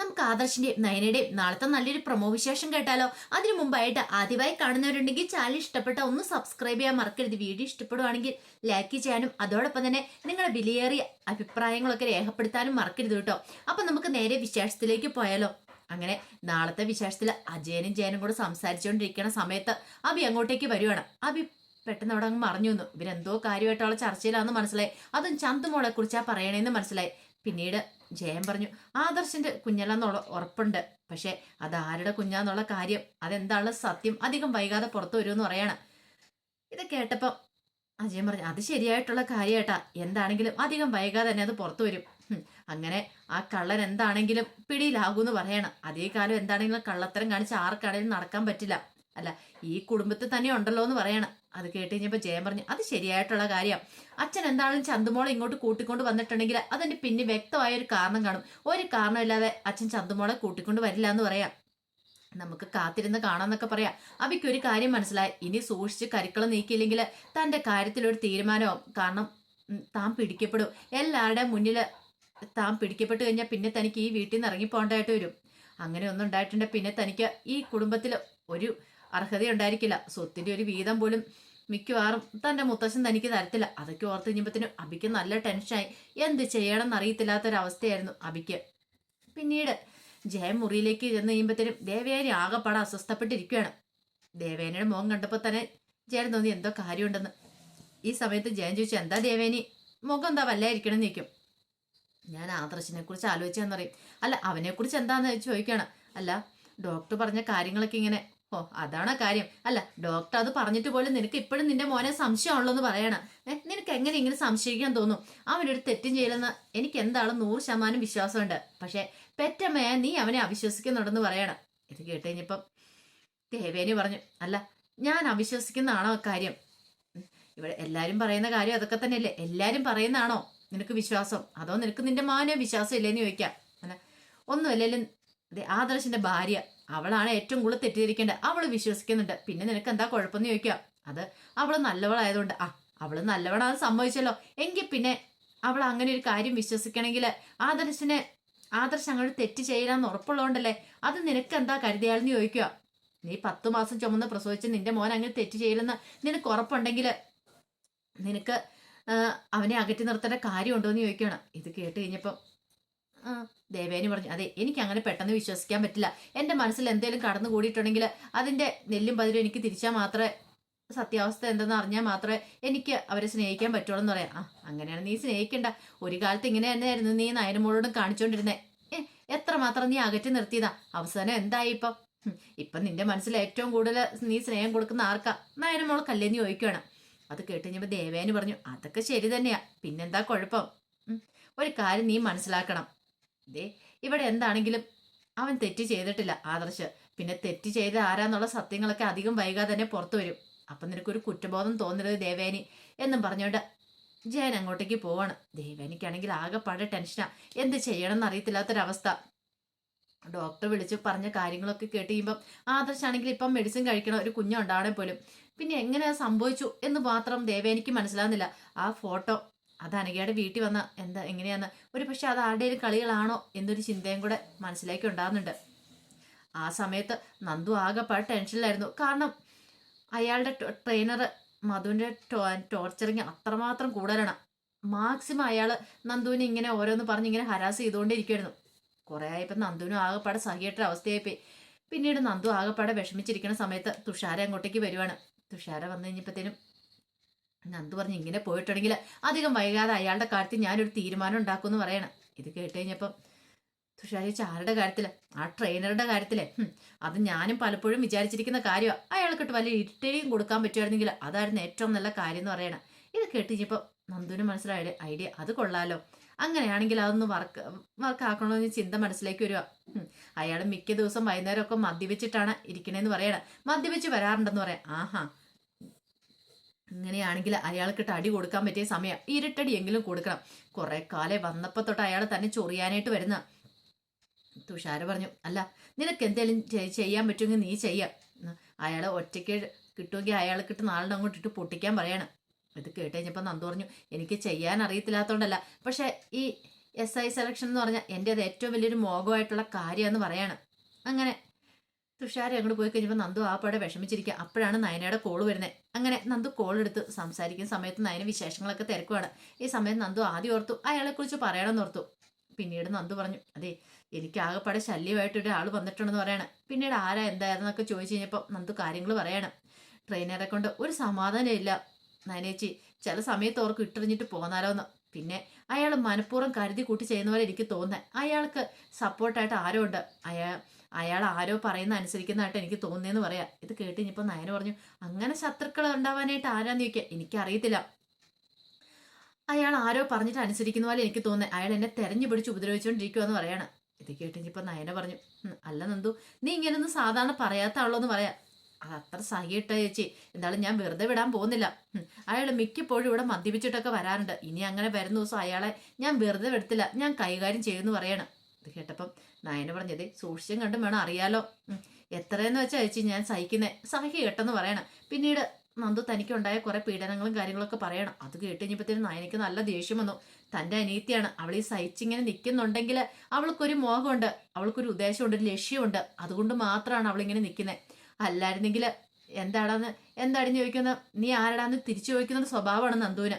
നമുക്ക് ആദർശിന്റെയും നയനയുടെയും നാളത്തെ നല്ലൊരു പ്രമോ വിശേഷം കേട്ടാലോ? അതിനു മുമ്പായിട്ട് ആദ്യമായി കാണുന്നവരുണ്ടെങ്കിൽ ചാനൽ ഇഷ്ടപ്പെട്ട ഒന്ന് സബ്സ്ക്രൈബ് ചെയ്യാൻ മറക്കരുത്. വീഡിയോ ഇഷ്ടപ്പെടുവാണെങ്കിൽ ലൈക്ക് ചെയ്യാനും അതോടൊപ്പം തന്നെ നിങ്ങളുടെ വിലയേറിയ അഭിപ്രായങ്ങളൊക്കെ രേഖപ്പെടുത്താനും മറക്കരുത് കേട്ടോ. അപ്പൊ നമുക്ക് നേരെ വിശേഷത്തിലേക്ക് പോയാലോ? അങ്ങനെ നാളത്തെ വിശേഷത്തിൽ അജയനും ജയനും കൂടെ സംസാരിച്ചുകൊണ്ടിരിക്കുന്ന സമയത്ത് അബി അങ്ങോട്ടേക്ക് വരുവാണ്. അബി പെട്ടെന്ന് അവിടെ അങ്ങ് മറിഞ്ഞു വന്നു. ഇവരെന്തോ കാര്യമായിട്ടുള്ള ചർച്ചയിലാണെന്ന് മനസ്സിലായി. അതും ചന്തുമോളെ കുറിച്ചാ പറയണേന്ന് മനസ്സിലായി. പിന്നീട് ജയൻ പറഞ്ഞു ആദർശിന്റെ കുഞ്ഞല്ലെന്നുള്ള ഉറപ്പുണ്ട്. പക്ഷെ അത് ആരുടെ കുഞ്ഞാന്നുള്ള കാര്യം. അതെന്താണ് സത്യം? അധികം വൈകാതെ പുറത്തു വരുമെന്ന് പറയാണ്. ഇത് കേട്ടപ്പം അജയൻ പറഞ്ഞു അത് ശരിയായിട്ടുള്ള കാര്യമായിട്ടാ എന്താണെങ്കിലും അധികം വൈകാതെ തന്നെ അത് പുറത്തു വരും. അങ്ങനെ ആ കള്ളൻ എന്താണെങ്കിലും പിടിയിലാകുമെന്ന് പറയണം. അതേ കാലം എന്താണെങ്കിലും കള്ളത്തരം കാണിച്ച് ആർക്കാണെങ്കിലും നടക്കാൻ പറ്റില്ല. അല്ല ഈ കുടുംബത്തിൽ തന്നെ ഉണ്ടല്ലോ എന്ന് പറയണം. അത് കേട്ട് കഴിഞ്ഞപ്പോൾ ജയം പറഞ്ഞു അത് ശരിയായിട്ടുള്ള കാര്യം. അച്ഛൻ എന്താണെങ്കിലും ചന്തുമോളെ ഇങ്ങോട്ട് കൂട്ടിക്കൊണ്ട് വന്നിട്ടുണ്ടെങ്കിൽ അതിന് പിന്നെ വ്യക്തമായ ഒരു കാരണം കാണും. ഒരു കാരണമില്ലാതെ അച്ഛൻ ചന്തുമോളെ കൂട്ടിക്കൊണ്ട് വരില്ല എന്ന് പറയാം. നമുക്ക് കാത്തിരുന്ന് കാണാമെന്നൊക്കെ പറയാം. അവയ്ക്ക് ഒരു കാര്യം മനസ്സിലായി. ഇനി സൂക്ഷിച്ച് കരുക്കൾ നീക്കിയില്ലെങ്കിൽ തന്റെ കാര്യത്തിലൊരു തീരുമാനവും കാരണം താൻ പിടിക്കപ്പെടും. എല്ലാവരുടെയും മുന്നിൽ താൻ പിടിക്കപ്പെട്ട് കഴിഞ്ഞാൽ പിന്നെ തനിക്ക് ഈ വീട്ടിൽ നിന്ന് ഇറങ്ങിപ്പോണ്ടായിട്ട് വരും. അങ്ങനെ ഒന്നും ഉണ്ടായിട്ടുണ്ടെങ്കിൽ പിന്നെ തനിക്ക് ഈ കുടുംബത്തിൽ ഒരു അർഹത ഉണ്ടായിരിക്കില്ല സ്വത്തിന്റെ ഒരു വീതം പോലും മിക്കവാറും തന്റെ മുത്തശ്ശൻ തനിക്ക് തരത്തില്ല. അതൊക്കെ ഓർത്ത് കഴിഞ്ഞപ്പോഴത്തേനും അബിക്ക് നല്ല ടെൻഷനായി. എന്ത് ചെയ്യണം എന്നറിയത്തില്ലാത്തൊരവസ്ഥയായിരുന്നു അബിക്ക്. പിന്നീട് ജയം മുറിയിലേക്ക് ചെന്ന് കഴിയുമ്പോഴത്തേനും ദേവയാനി ആകെപ്പാടെ അസ്വസ്ഥപ്പെട്ടിരിക്കുകയാണ്. ദേവേനയുടെ മുഖം കണ്ടപ്പോൾ തന്നെ ജയൻ തോന്നി എന്തോ കാര്യമുണ്ടെന്ന്? ഈ സമയത്ത് ജയൻ ചോദിച്ചു എന്താ ദേവേനി മുഖം എന്താ വല്ലായിരിക്കണം നിൽക്കും ഞാൻ ആദർശിനെ കുറിച്ച് ആലോചിച്ചാന്ന് പറയും. അല്ല അവനെക്കുറിച്ച് എന്താന്ന് ചോദിക്കുകയാണ് അല്ല ഡോക്ടർ പറഞ്ഞ കാര്യങ്ങളൊക്കെ ഇങ്ങനെ ഓ അതാണ് കാര്യം. അല്ല ഡോക്ടർ അത് പറഞ്ഞിട്ട് പോലും നിനക്ക് ഇപ്പോഴും നിന്റെ മോനെ സംശയമാണല്ലോ എന്ന് പറയണം. ഏഹ് നിനക്ക് എങ്ങനെ ഇങ്ങനെ സംശയിക്കാൻ തോന്നും? അവനൊരു തെറ്റും ചെയ്യലെന്ന് എനിക്ക് എന്താണോ നൂറ് ശതമാനം വിശ്വാസമുണ്ട്. പക്ഷെ പെറ്റമ്മയെ നീ അവനെ അവിശ്വസിക്കുന്നുണ്ടെന്ന് പറയണം. ഇത് കേട്ട് കഴിഞ്ഞപ്പം ദേവേനി പറഞ്ഞു അല്ല ഞാൻ അവിശ്വസിക്കുന്നതാണോ കാര്യം? ഇവിടെ എല്ലാരും പറയുന്ന കാര്യം അതൊക്കെ തന്നെയല്ലേ? എല്ലാരും പറയുന്നതാണോ നിനക്ക് വിശ്വാസം? അതോ നിനക്ക് നിന്റെ മോനെ വിശ്വാസം ഇല്ലേന്ന് ചോദിക്കാം. അല്ല ഒന്നുമല്ലേ ആദർശിന്റെ ഭാര്യ അവളാണ് ഏറ്റവും കൂടുതൽ തെറ്റിദ്ധരിക്കേണ്ടത്. അവൾ വിശ്വസിക്കുന്നുണ്ട്. പിന്നെ നിനക്ക് എന്താ കുഴപ്പമെന്ന് ചോദിക്കുക. അത് അവൾ നല്ലവളായതുകൊണ്ട്. ആ അവൾ നല്ലവളാണെന്ന് സംഭവിച്ചല്ലോ എങ്കിൽ പിന്നെ അവൾ അങ്ങനെ ഒരു കാര്യം വിശ്വസിക്കണമെങ്കിൽ ആദർശിനെ ആദർശ് അങ്ങോട്ട് തെറ്റ് ചെയ്യലാന്ന് ഉറപ്പുള്ളതുകൊണ്ടല്ലേ? അത് നിനക്ക് എന്താ കരുതിയാലെന്ന് ചോദിക്കുക. നീ പത്ത് മാസം ചുമന്ന് പ്രസവിച്ച് നിന്റെ മോൻ അങ്ങനെ തെറ്റ് ചെയ്യില്ലെന്ന് നിനക്ക് ഉറപ്പുണ്ടെങ്കിൽ നിനക്ക് അവനെ അകറ്റി നിർത്തേണ്ട കാര്യമുണ്ടോ എന്ന് ചോദിക്കുകയാണ്. ഇത് കേട്ട് കഴിഞ്ഞപ്പം ദേവേനി പറഞ്ഞു. അതെ എനിക്ക് അങ്ങനെ പെട്ടെന്ന് വിശ്വസിക്കാൻ പറ്റില്ല. എന്റെ മനസ്സിൽ എന്തെങ്കിലും കടന്നു കൂടിയിട്ടുണ്ടെങ്കിൽ അതിന്റെ നെല്ലും പതിരും എനിക്ക് തിരിച്ചാൽ മാത്രമേ സത്യാവസ്ഥ എന്തെന്ന് അറിഞ്ഞാൽ മാത്രമേ എനിക്ക് അവരെ സ്നേഹിക്കാൻ പറ്റുള്ളൂ എന്ന് പറയാം. ആ അങ്ങനെയാണ് നീ സ്നേഹിക്കണ്ട. ഒരു കാലത്ത് ഇങ്ങനെ തന്നെയായിരുന്നു നീ നയനമോളോടും കാണിച്ചുകൊണ്ടിരുന്നേ. എത്ര മാത്രം നീ അകറ്റി നിർത്തിയതാ? അവസാനം എന്തായി ഇപ്പം? ഇപ്പം നിന്റെ മനസ്സിൽ ഏറ്റവും കൂടുതൽ നീ സ്നേഹം കൊടുക്കുന്ന ആർക്കാ? നയനമോൾക്കല്ലേ നീ ചോദിക്കുകയാണ് അത് കേട്ട് കഴിഞ്ഞപ്പോൾ ദേവേന് പറഞ്ഞു അതൊക്കെ ശരി തന്നെയാ. പിന്നെന്താ കുഴപ്പം? ഒരു കാര്യം നീ മനസ്സിലാക്കണം. ദേ ഇവിടെ എന്താണെങ്കിലും അവൻ തെറ്റ് ചെയ്തിട്ടില്ല ആദർശ്. പിന്നെ തെറ്റ് ചെയ്ത ആരാന്നുള്ള സത്യങ്ങളൊക്കെ അധികം വൈകാതെ തന്നെ പുറത്തു വരും. അപ്പം നിനക്കൊരു കുറ്റബോധം തോന്നരുത് ദേവേനി എന്നും പറഞ്ഞുകൊണ്ട് ജയൻ അങ്ങോട്ടേക്ക് പോവാണ്. ദേവേനിക്കാണെങ്കിൽ ആകെപ്പാടെ ടെൻഷനാ. എന്ത് ചെയ്യണം എന്നറിയത്തില്ലാത്തൊരവസ്ഥ ഡോക്ടർ വിളിച്ച് പറഞ്ഞ കാര്യങ്ങളൊക്കെ കേട്ട് കഴിയുമ്പം ആദർശാണെങ്കിൽ ഇപ്പം മെഡിസിൻ കഴിക്കണം ഒരു കുഞ്ഞുണ്ടാവണേ പോലും പിന്നെ എങ്ങനെ സംഭവിച്ചു എന്ന് മാത്രം ദേവേനിക്ക് മനസ്സിലാകുന്നില്ല ആ ഫോട്ടോ അത് അനഘയുടെ വീട്ടിൽ വന്ന എന്താ എങ്ങനെയാന്ന്? ഒരു പക്ഷെ അത് ആരുടെയും കളികളാണോ എന്നൊരു ചിന്തയും കൂടെ മനസ്സിലേക്ക് ഉണ്ടാകുന്നുണ്ട് ആ സമയത്ത് നന്ദു ആകെപ്പാട് ടെൻഷനിലായിരുന്നു. കാരണം അയാളുടെ ട്രെയിനർ മധുവിന്റെ ടോർച്ചറിങ് അത്രമാത്രം കൂടുതലാണ്. മാക്സിമം അയാൾ നന്ദുവിനെ ഇങ്ങനെ ഓരോന്ന് പറഞ്ഞ് ഇങ്ങനെ ഹരാസ് ചെയ്തുകൊണ്ടിരിക്കുമായിരുന്നു കുറേ ആയപ്പോൾ നന്ദുവിനും ആകെപ്പാടെ സഹിയായിട്ടൊരു അവസ്ഥയായിപ്പോയി. പിന്നീട് നന്ദു ആകെപ്പാടെ വിഷമിച്ചിരിക്കുന്ന സമയത്ത് തുഷാര അങ്ങോട്ടേക്ക് വരുവാണ്. തുഷാര വന്നു കഴിഞ്ഞപ്പോഴത്തേനും നന്ദു പറഞ്ഞ് ഇങ്ങനെ പോയിട്ടുണ്ടെങ്കിൽ അധികം വൈകാതെ അയാളുടെ കാര്യത്തിൽ ഞാനൊരു തീരുമാനം ഉണ്ടാക്കുമെന്ന് പറയണം. ഇത് കേട്ട് കഴിഞ്ഞപ്പം തുഷാരി ആരുടെ കാര്യത്തിൽ ആ ട്രെയിനറുടെ കാര്യത്തിലെ അത് ഞാനും പലപ്പോഴും വിചാരിച്ചിരിക്കുന്ന കാര്യമാണ് അയാൾക്കിട്ട് വലിയ ഇരിട്ടേയും കൊടുക്കാൻ പറ്റുമായിരുന്നെങ്കിൽ അതായിരുന്നു ഏറ്റവും നല്ല കാര്യം എന്ന് പറയണം. ഇത് കേട്ട് നന്ദുവിന് മനസ്സിലായ ഐഡിയ അത് കൊള്ളാലോ. അങ്ങനെയാണെങ്കിൽ അതൊന്ന് വർക്ക് വർക്ക് ആക്കണമെന്ന് ചിന്ത മനസ്സിലേക്ക് വരിക അയാൾ മിക്ക ദിവസം വൈകുന്നേരമൊക്കെ മദ്യപിച്ചിട്ടാണ് ഇരിക്കണേന്ന് പറയണം. മദ്യപിച്ച് വരാറുണ്ടെന്ന് പറയാം. ആഹാ ഇങ്ങനെയാണെങ്കിൽ അയാൾക്കിട്ട് അടി കൊടുക്കാൻ പറ്റിയ സമയം ഇരുട്ടടി എങ്കിലും കൊടുക്കണം. കുറെ കാലം വന്നപ്പോ തൊട്ട് അയാൾ തന്നെ ചൊറിയാനായിട്ട് വരുന്ന. തുഷാര പറഞ്ഞു അല്ല നിനക്ക് എന്തെങ്കിലും ചെയ്യാൻ പറ്റുമെങ്കിൽ നീ ചെയ്യാം. അയാളെ ഒറ്റയ്ക്ക് കിട്ടുമെങ്കിൽ അയാൾക്കിട്ട് നാളിനെ അങ്ങോട്ട് ഇട്ട് പൊട്ടിക്കാൻ പറയണം. ഇത് കേട്ട് കഴിഞ്ഞപ്പോൾ നന്ദു പറഞ്ഞു എനിക്ക് ചെയ്യാൻ അറിയത്തില്ലാത്തതുകൊണ്ടല്ല പക്ഷെ ഈ എസ് ഐ സെലക്ഷൻ എന്ന് പറഞ്ഞാൽ എന്റെ അത് ഏറ്റവും വലിയൊരു മോഹമായിട്ടുള്ള കാര്യമെന്ന് പറയാണ്. അങ്ങനെ തുഷാര അങ്ങോട്ട് പോയി കഴിഞ്ഞപ്പോൾ നന്ദു ആ പടെ വിഷമിച്ചിരിക്കുക അപ്പോഴാണ് നയനയുടെ കോൾ വരുന്നത് അങ്ങനെ നന്ദു കോൾ എടുത്ത് സംസാരിക്കുന്ന സമയത്ത് നയന വിശേഷങ്ങളൊക്കെ തിരക്കുവാണ്. ഈ സമയത്ത് നന്ദു ആദ്യം ഓർത്തു അയാളെക്കുറിച്ച് പറയണമെന്ന് ഓർത്തു. പിന്നീട് നന്ദു പറഞ്ഞു അതെ എനിക്ക് ആകെപ്പാടെ ശല്യമായിട്ട് ഒരാൾ വന്നിട്ടുണ്ടെന്ന് പറയാണ്. പിന്നീട് ആരാ എന്തായിരുന്നൊക്കെ ചോദിച്ചു കഴിഞ്ഞപ്പോൾ നന്ദു കാര്യങ്ങൾ പറയണം. ട്രെയിനറെ കൊണ്ട് ഒരു സമാധാനം ഇല്ല. നയനേച്ചി ചില സമയത്ത് ഓർക്ക് ഇട്ടെറിഞ്ഞിട്ട് പോന്നാലോന്ന്. പിന്നെ അയാൾ മനഃപൂർവം കരുതി കൂട്ടി ചെയ്യുന്ന പോലെ എനിക്ക് തോന്നുന്നത് അയാൾക്ക് സപ്പോർട്ടായിട്ട് ആരോ ഉണ്ട് അയാൾ അയാൾ ആരോ പറയുന്ന അനുസരിക്കുന്നതായിട്ട് എനിക്ക് തോന്നിയെന്ന് പറയാം. ഇത് കേട്ട് ഇനിയിപ്പോൾ നയന പറഞ്ഞു അങ്ങനെ ശത്രുക്കൾ ഉണ്ടാവാനായിട്ട് ആരാന്ന് ചോദിക്കുക എനിക്കറിയത്തില്ല. അയാൾ ആരോ പറഞ്ഞിട്ട് അനുസരിക്കുന്ന പോലെ എനിക്ക് തോന്നുന്നത് അയാൾ എന്നെ തെരഞ്ഞു പിടിച്ച് ഉപദ്രവിച്ചുകൊണ്ടിരിക്കുമെന്ന് പറയാണ്. ഇത് കേട്ട് ഇനിയിപ്പോൾ നയന പറഞ്ഞു "ഉം, അല്ല നന്ദു നീ ഇങ്ങനൊന്നും സാധാരണ പറയാത്ത ആളോന്ന് പറയാം. അത് അത്ര സഹിയിട്ട ചേച്ചി. എന്തായാലും ഞാൻ വെറുതെ വിടാൻ പോകുന്നില്ല. അയാൾ മിക്കപ്പോഴും ഇവിടെ മദ്യപിച്ചിട്ടൊക്കെ വരാറുണ്ട്. ഇനി അങ്ങനെ വരുന്ന ദിവസം അയാളെ ഞാൻ വെറുതെ വിടത്തില്ല. ഞാൻ കൈകാര്യം ചെയ്യുമെന്ന് പറയണം. ഇത് കേട്ടപ്പം നയന പറഞ്ഞത് സൂക്ഷിച്ചും കണ്ടും വേണം അറിയാലോ. എത്രയെന്ന് വെച്ചാൽ ചേച്ചി ഞാൻ സഹിക്കുന്നേ. സഹിക്കുക കേട്ടെന്ന് പറയണം. പിന്നീട് നന്ദു തനിക്കുണ്ടായ കുറേ പീഡനങ്ങളും കാര്യങ്ങളൊക്കെ പറയണം. അത് കേട്ട് കഴിഞ്ഞപ്പോഴത്തേനും നയനയ്ക്ക് നല്ല ദേഷ്യം വന്നു. തന്റെ അനീതിയാണ് അവൾ ഈ സഹിച്ചിങ്ങനെ നിൽക്കുന്നുണ്ടെങ്കിൽ അവൾക്കൊരു മോഹമുണ്ട്. അവൾക്കൊരു ഉദ്ദേശമുണ്ട് ഒരു ലക്ഷ്യമുണ്ട്. അതുകൊണ്ട് മാത്രമാണ് അവളിങ്ങനെ നിൽക്കുന്നത് അല്ലായിരുന്നെങ്കിൽ എന്താടാന്ന് എന്താടി ചോദിക്കുന്നത് നീ ആരടാന്ന് തിരിച്ചു ചോദിക്കുന്ന സ്വഭാവമാണ് നന്ദുവിന്.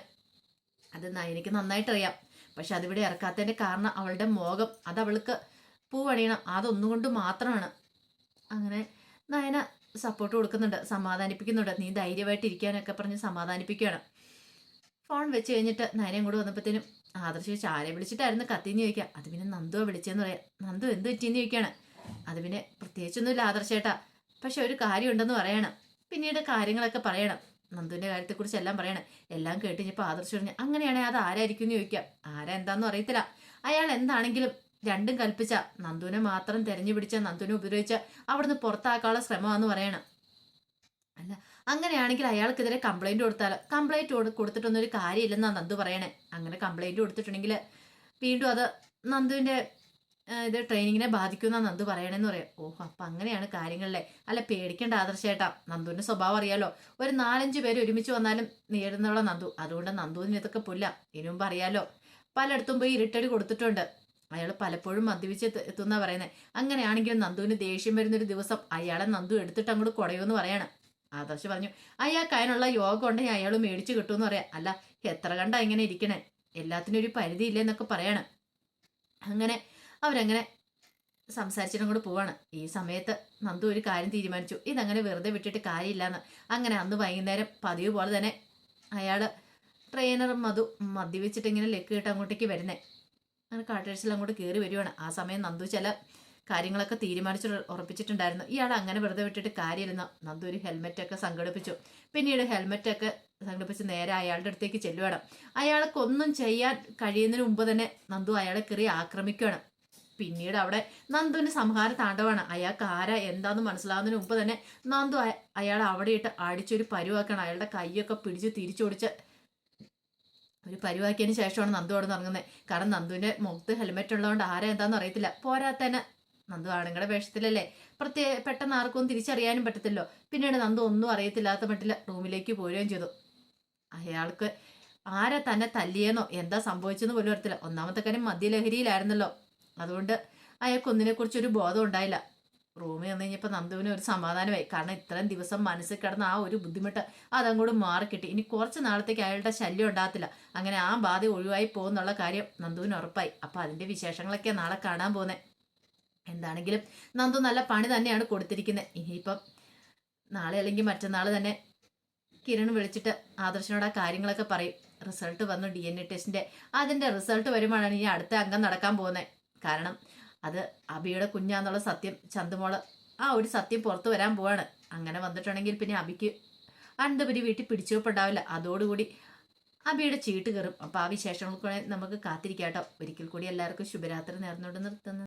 അത് നയനയ്ക്ക് നന്നായിട്ട് അറിയാം പക്ഷെ അതിവിടെ ഇറക്കാത്തതിന്റെ കാരണം അവളുടെ മോഹം. അത് അവൾക്ക് പൂവണിയണം അതൊന്നുകൊണ്ട് മാത്രമാണ്. അങ്ങനെ നയന സപ്പോർട്ട് കൊടുക്കുന്നുണ്ട്. സമാധാനിപ്പിക്കുന്നുണ്ട്. നീ ധൈര്യമായിട്ട് ഇരിക്കാനൊക്കെ പറഞ്ഞ് സമാധാനിപ്പിക്കുകയാണ്. ഫോൺ വെച്ച് കഴിഞ്ഞിട്ട് നയനയും കൂടെ വന്നപ്പോഴത്തേനും ആദർശ ചോദിച്ചു ആരെ വിളിച്ചിട്ടായിരുന്നു കത്തിന്ന് ചോദിക്കുക? അത് പിന്നെ നന്ദുവാ വിളിച്ചെന്ന് പറയാം. നന്ദു എന്ത് പറ്റിയെന്ന് ചോദിക്കുകയാണ്? അത് പിന്നെ പ്രത്യേകിച്ചൊന്നുമില്ല ആദർശേട്ടാ. പക്ഷെ ഒരു കാര്യമുണ്ടെന്ന് പറയണം. പിന്നീട് കാര്യങ്ങളൊക്കെ പറയണം. നന്ദുവിന്റെ കാര്യത്തെക്കുറിച്ച് എല്ലാം പറയണേ. എല്ലാം കേട്ട് കഴിഞ്ഞപ്പോൾ ആദർശ് പറഞ്ഞു അങ്ങനെയാണെങ്കിൽ അത് ആരായിരിക്കും എന്ന് ചോദിക്കാം. ആരാ എന്താണെന്നും അറിയത്തില്ല. അയാൾ എന്താണെങ്കിലും രണ്ടും കൽപ്പിച്ച നന്ദുവിനെ മാത്രം തെരഞ്ഞു പിടിച്ച നന്ദുവിനെ ഉപദ്രവിച്ച അവിടുന്ന് പുറത്താക്കാനുള്ള ശ്രമമാണെന്ന് പറയണം. അല്ല അങ്ങനെയാണെങ്കിൽ അയാൾക്കെതിരെ കംപ്ലൈന്റ് കൊടുത്താൽ കംപ്ലൈന്റ് കൊടുത്തിട്ടൊന്നും ഒരു കാര്യമില്ലെന്നാ നന്ദു പറയണേ. അങ്ങനെ കംപ്ലൈന്റ് കൊടുത്തിട്ടുണ്ടെങ്കിൽ വീണ്ടും അത് നന്ദുവിന്റെ ആ, ഇത് ട്രെയിനിങ്ങിനെ ബാധിക്കുന്ന നന്ദു പറയണെന്ന് പറയാം. ഓഹ് അപ്പൊ അങ്ങനെയാണ് കാര്യങ്ങളിലെ. അല്ല പേടിക്കേണ്ട ആദർശേട്ടാ. നന്ദുവിന്റെ സ്വഭാവം അറിയാലോ. ഒരു നാലഞ്ച് പേര് ഒരുമിച്ച് വന്നാലും നേടുന്നുള്ള നന്ദു. അതുകൊണ്ട് നന്ദുവിന് ഇതൊക്കെ പുല്ല. മുമ്പ് അറിയാലോ. പലയിടത്തും പോയി ഇരുട്ടടി കൊടുത്തിട്ടുണ്ട്. അയാൾ പലപ്പോഴും മദ്യപിച്ച് എത്തുന്ന പറയുന്നത് അങ്ങനെയാണെങ്കിലും നന്ദുവിന് ദേഷ്യം വരുന്നൊരു ദിവസം അയാളെ നന്ദു എടുത്തിട്ട് അങ്ങോട്ട് കുടയുമെന്ന് പറയാണ്. ആദർശ് പറഞ്ഞു അയാൾക്ക് അതിനുള്ള യോഗം ഉണ്ടെങ്കിൽ അയാൾ മേടിച്ച് കിട്ടുമെന്ന് പറയാം. അല്ല എത്ര കണ്ടാ ഇങ്ങനെ ഇരിക്കണേ? എല്ലാത്തിനും ഒരു പരിധിയില്ലെന്നൊക്കെ പറയാണ്. അങ്ങനെ അവരങ്ങനെ സംസാരിച്ചിട്ടും കൂടെ പോവാണ്. ഈ സമയത്ത് നന്ദു ഒരു കാര്യം തീരുമാനിച്ചു. ഇതങ്ങനെ വെറുതെ വിട്ടിട്ട് കാര്യമില്ലാന്ന്. അങ്ങനെ അന്ന് വൈകുന്നേരം പതിവ് പോലെ തന്നെ അയാൾ ട്രെയിനർ മധു മദ്യപിച്ചിട്ട് ഇങ്ങനെ ലെക്ക് അങ്ങോട്ടേക്ക് വരുന്നേ. അങ്ങനെ കാട്ടേഴ്സിൽ അങ്ങോട്ട് കയറി വരുവാണ്. ആ സമയം നന്ദു ചില കാര്യങ്ങളൊക്കെ തീരുമാനിച്ചു ഉറപ്പിച്ചിട്ടുണ്ടായിരുന്നു. ഇയാൾ അങ്ങനെ വെറുതെ വിട്ടിട്ട് കാര്യമില്ലെന്ന് നന്ദു ഒരു ഹെൽമെറ്റൊക്കെ സംഘടിപ്പിച്ചു. പിന്നീട് ഹെൽമെറ്റൊക്കെ സംഘടിപ്പിച്ച് നേരെ അയാളുടെ അടുത്തേക്ക് ചെല്ലുവാണ്. അയാൾക്കൊന്നും ചെയ്യാൻ കഴിയുന്നതിന് മുമ്പ് തന്നെ നന്ദു അയാളെ കയറി ആക്രമിക്കുകയാണ് പിന്നീട് അവിടെ നന്ദുവിന് സംഹാര താണ്ടവാണ് അയാൾക്ക് ആരാ എന്താന്ന് മനസ്സിലാവുന്നതിന് മുമ്പ് തന്നെ നന്ദു അയാൾ അവിടെ ഇട്ട് അടിച്ചൊരു പരുവാക്കണം. അയാളുടെ കൈയൊക്കെ പിടിച്ച് തിരിച്ചോടിച്ച് ഒരു പരുവാക്കിയതിന് ശേഷമാണ് നന്ദു അവിടെ ഇറങ്ങുന്നത്. കാരണം നന്ദുവിന്റെ മുഖത്ത് ഹെൽമെറ്റ് ഉള്ളതുകൊണ്ട് ആരാ എന്താന്ന് അറിയത്തില്ല. പോരാത്തന്നെ നന്ദു ആണുങ്ങളുടെ വേഷത്തിലല്ലേ? പ്രത്യേക പെട്ടെന്ന് ആർക്കും തിരിച്ചറിയാനും പറ്റത്തില്ലോ പിന്നീട് നന്ദു ഒന്നും അറിയത്തില്ലാത്ത മട്ടില്ല റൂമിലേക്ക് പോരുകയും ചെയ്തു. അയാൾക്ക് ആരെ തന്നെ തല്ലിയെന്നോ എന്താ സംഭവിച്ചെന്ന് പോലും അറിയത്തില്ല. ഒന്നാമത്തെ കാര്യം മദ്യലഹരിയിലായിരുന്നല്ലോ. അതുകൊണ്ട് അയാൾക്ക് ഒന്നിനെ കുറിച്ചൊരു ബോധം ഉണ്ടായില്ല. റൂമിൽ വന്നു കഴിഞ്ഞപ്പോൾ നന്ദുവിന് ഒരു സമാധാനമായി. കാരണം ഇത്രയും ദിവസം മനസ്സിൽ കിടന്ന ആ ഒരു ബുദ്ധിമുട്ട് അതങ്ങോട്ട് മാറിക്കിട്ടി. ഇനി കുറച്ച് നാളത്തേക്ക് അയാളുടെ ശല്യം ഉണ്ടാകത്തില്ല. അങ്ങനെ ആ ബാധ ഒഴിവായി പോകുന്നുള്ള കാര്യം നന്ദുവിന് ഉറപ്പായി. അപ്പോൾ അതിന്റെ വിശേഷങ്ങളൊക്കെ നാളെ കാണാൻ പോകുന്നത് എന്താണെങ്കിലും നന്ദു നല്ല പണി തന്നെയാണ് കൊടുത്തിരിക്കുന്നത് ഇനിയിപ്പം നാളെ അല്ലെങ്കിൽ മറ്റന്നാൾ തന്നെ കിരൺ വിളിച്ചിട്ട് ആദർശനോട് ആ കാര്യങ്ങളൊക്കെ പറയും. റിസൾട്ട് വന്നു. ഡി എൻ എ ടെസ്റ്റിന്റെ അതിന്റെ റിസൾട്ട് വരുമ്പോഴാണ് ഇനി അടുത്ത അംഗം നടക്കാൻ പോകുന്നത് കാരണം അത് അബിയുടെ കുഞ്ഞാന്നുള്ള സത്യം ചന്തുമോൾ ആ ഒരു സത്യം പുറത്തു വരാൻ പോവാണ്. അങ്ങനെ വന്നിട്ടുണ്ടെങ്കിൽ പിന്നെ അബിക്ക് അനന്തപുരി വീട്ടിൽ പിടിച്ചുവെപ്പുണ്ടാവില്ല അതോടുകൂടി അബിയുടെ ചീട്ട് കയറും. അപ്പോൾ ആ വിശേഷങ്ങൾക്ക് നമുക്ക് കാത്തിരിക്കാം കേട്ടോ ഒരിക്കൽ കൂടി എല്ലാവർക്കും ശുഭരാത്രി നേർന്നുകൊണ്ട് നിർത്തുന്നു.